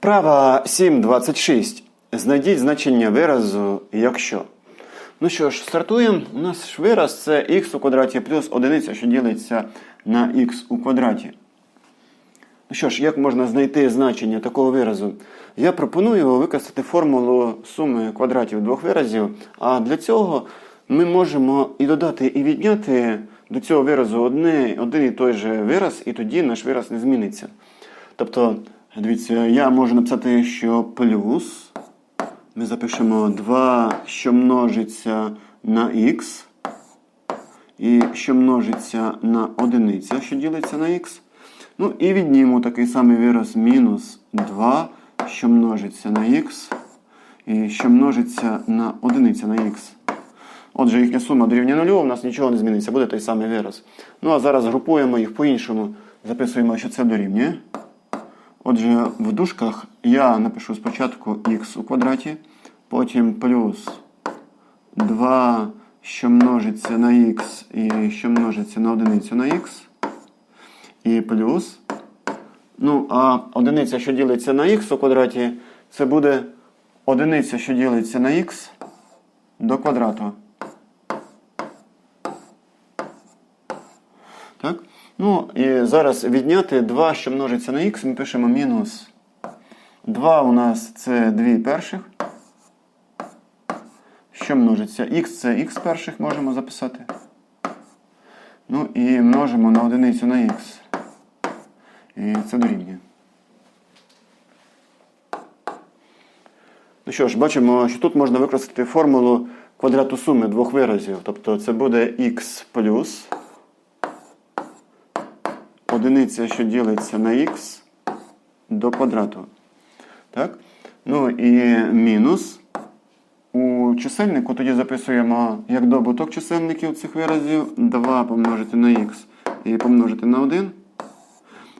Вправа 7.26. Знайдіть значення виразу, якщо. Ну що ж, стартуємо. У нас ж вираз це х у квадраті плюс одиниця, що ділиться на х у квадраті. Ну що ж, як можна знайти значення такого виразу? Я пропоную використати формулу суми квадратів двох виразів, а для цього ми можемо і додати, і відняти до цього виразу одне, один і той же вираз, і тоді наш вираз не зміниться. Тобто, дивіться, я можу написати, що плюс. Ми запишемо 2, що множиться на х, і що множиться на одиниця, що ділиться на х. Ну і відніму такий самий вираз мінус 2, що множиться на х, і що множиться на одиниця на х. Отже, їхня сума дорівнює нулю, у нас нічого не зміниться, буде той самий вираз. Ну а зараз групуємо їх по-іншому. Записуємо, що це дорівнює. Отже, в дужках я напишу спочатку х у квадраті, потім плюс 2, що множиться на х і що множиться на одиницю на х. І плюс. Ну, а одиниця, що ділиться на х у квадраті, це буде одиниця, що ділиться на х до квадрату. Так? Ну, і зараз відняти 2, що множиться на х, ми пишемо мінус. 2 у нас це 2 перших. Що множиться? Х це х перших можемо записати. Ну і множимо на одиницю на х. І це дорівнює. Ну що ж, бачимо, що тут можна використати формулу квадрату суми двох виразів. Тобто це буде х плюс одиниця, що ділиться на х до квадрату. Так? Ну і мінус. У чисельнику тоді записуємо як добуток чисельників цих виразів 2 помножити на х і помножити на 1.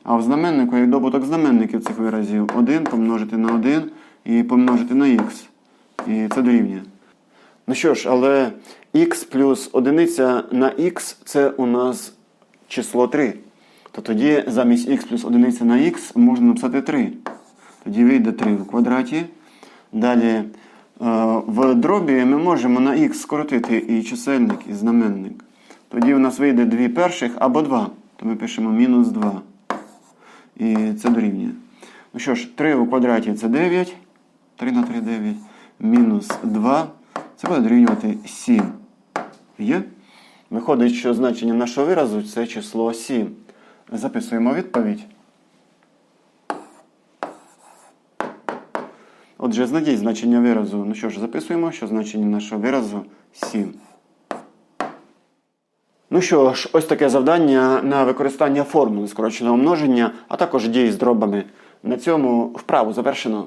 А в знаменнику як добуток знаменників цих виразів 1 помножити на 1 і помножити на х. І це дорівнює. Ну що ж, але х плюс одиниця на х це у нас число 3. То тоді замість х плюс одиниця на х можна написати 3. Тоді вийде 3 в квадраті. Далі е, в дробі ми можемо на х скоротити і чисельник, і знаменник. Тоді у нас вийде 2 перших або 2. То ми пишемо мінус 2. І це дорівнює. Ну що ж, 3 у квадраті це 9. 3 на 3 9. Мінус 2. Це буде дорівнювати 7. Є? Виходить, що значення нашого виразу це число 7. Записуємо відповідь. Отже, знайдіть значення виразу. Ну що ж, записуємо, що значення нашого виразу 7. Ну що ж, ось таке завдання на використання формули скороченого множення, а також дії з дробами. На цьому вправу завершено.